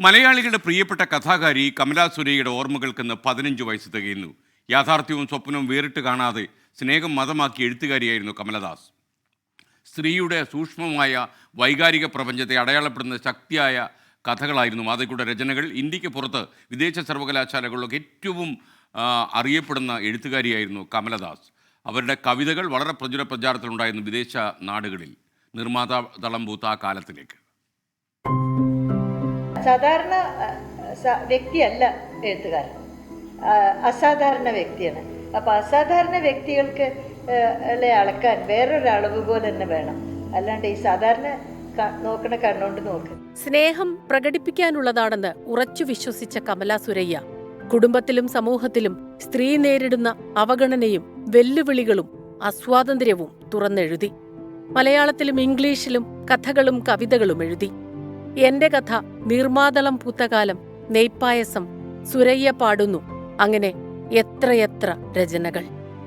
മലയാളികളുടെ പ്രിയപ്പെട്ട കഥാകാരി കമലാ സുരയ്യയുടെ ഓർമ്മകൾക്കിന്ന് പതിനഞ്ച് വയസ്സ് തികയുന്നു. യാഥാർത്ഥ്യവും സ്വപ്നവും വേറിട്ട് കാണാതെ സ്നേഹം മതമാക്കി എഴുത്തുകാരിയായിരുന്നു കമലദാസ്. സ്ത്രീയുടെ സൂക്ഷ്മമായ വൈകാരിക പ്രപഞ്ചത്തെ അടയാളപ്പെടുന്ന ശക്തിയായ കഥകളായിരുന്നു മാതയ്ക്കുടെ രചനകൾ. ഇന്ത്യയ്ക്ക് പുറത്ത് വിദേശ സർവകലാശാലകളിലൊക്കെ ഏറ്റവും അറിയപ്പെടുന്ന എഴുത്തുകാരിയായിരുന്നു കമലദാസ്. അവരുടെ കവിതകൾ വളരെ പ്രചുര പ്രചാരത്തിലുണ്ടായിരുന്നു വിദേശ നാടുകളിൽ. നിർമ്മാതാ തളം പൂത്ത ആ കാലത്തിലേക്ക്. സാധാരണ വ്യക്തിയല്ല എഴുത്തുകാരൻ. അസാധാരണ വ്യക്തിയാണ്. അപ്പോൾ അസാധാരണ വ്യക്തികൾക്ക് അല്ലെ അളക്കാൻ വേറൊരു പോലെ തന്നെ വേണം. അല്ലാണ്ട് ഈ സാധാരണ നോക്കണ കണ്ണുകൊണ്ട് നോക്ക്. സ്നേഹം പ്രകടിപ്പിക്കാനുള്ളതാണെന്ന് ഉറച്ചു വിശ്വസിച്ച കമല സുരയ്യ. കുടുംബത്തിലും സമൂഹത്തിലും സ്ത്രീ നേരിടുന്ന അവഗണനയും വെല്ലുവിളികളും അസ്വാതന്ത്ര്യവും തുറന്നെഴുതി. മലയാളത്തിലും ഇംഗ്ലീഷിലും കഥകളും കവിതകളും എഴുതി. എന്റെ കഥ നീർമാതളം പൂത്തകാലം നെയ്പ്പായസം സുരയ്യ പാടുന്നു. അങ്ങനെ എത്രയെത്ര രചനകൾ.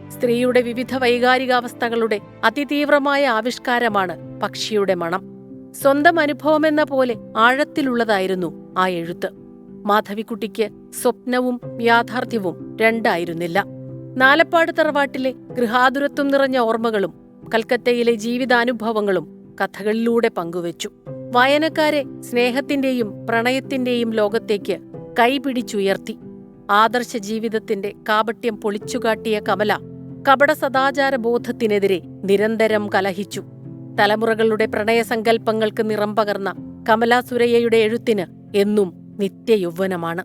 സ്ത്രീയുടെ വിവിധ വൈകാരികാവസ്ഥകളുടെ അതിതീവ്രമായ ആവിഷ്കാരമാണ് പക്ഷിയുടെ മണം. സ്വന്തം അനുഭവമെന്ന പോലെ ആഴത്തിലുള്ളതായിരുന്നു ആ എഴുത്ത്. മാധവിക്കുട്ടിക്ക് സ്വപ്നവും യാഥാർത്ഥ്യവും രണ്ടായിരുന്നില്ല. നാലപ്പാട് തറവാട്ടിലെ ഗൃഹാതുരത്വം നിറഞ്ഞ ഓർമ്മകളും കൽക്കത്തയിലെ ജീവിതാനുഭവങ്ങളും കഥകളിലൂടെ പങ്കുവച്ചു. വായനക്കാരെ സ്നേഹത്തിന്റെയും പ്രണയത്തിന്റെയും ലോകത്തേക്ക് കൈപിടിച്ചുയർത്തി. ആദർശ ജീവിതത്തിന്റെ കാപട്യം പൊളിച്ചുകാട്ടിയ കമല കപട സദാചാര ബോധത്തിനെതിരെ നിരന്തരം കലഹിച്ചു. തലമുറകളുടെ പ്രണയസങ്കല്പങ്ങൾക്ക് നിറം പകർന്ന കമലാ സുരയ്യയുടെ എഴുത്തിന് എന്നും നിത്യയൗവനമാണ്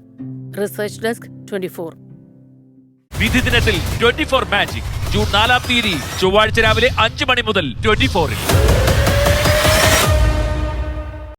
റിസർച്ച് ഡെസ്ക് ട്വന്റി ഫോർ. വിധി ദിനത്തിൽ ട്വന്റി ഫോർ മാജിക് ജൂൺ നാലാം തീയതി ചൊവ്വാഴ്ച രാവിലെ അഞ്ച് മണി മുതൽ ട്വന്റി ഫോറിൽ.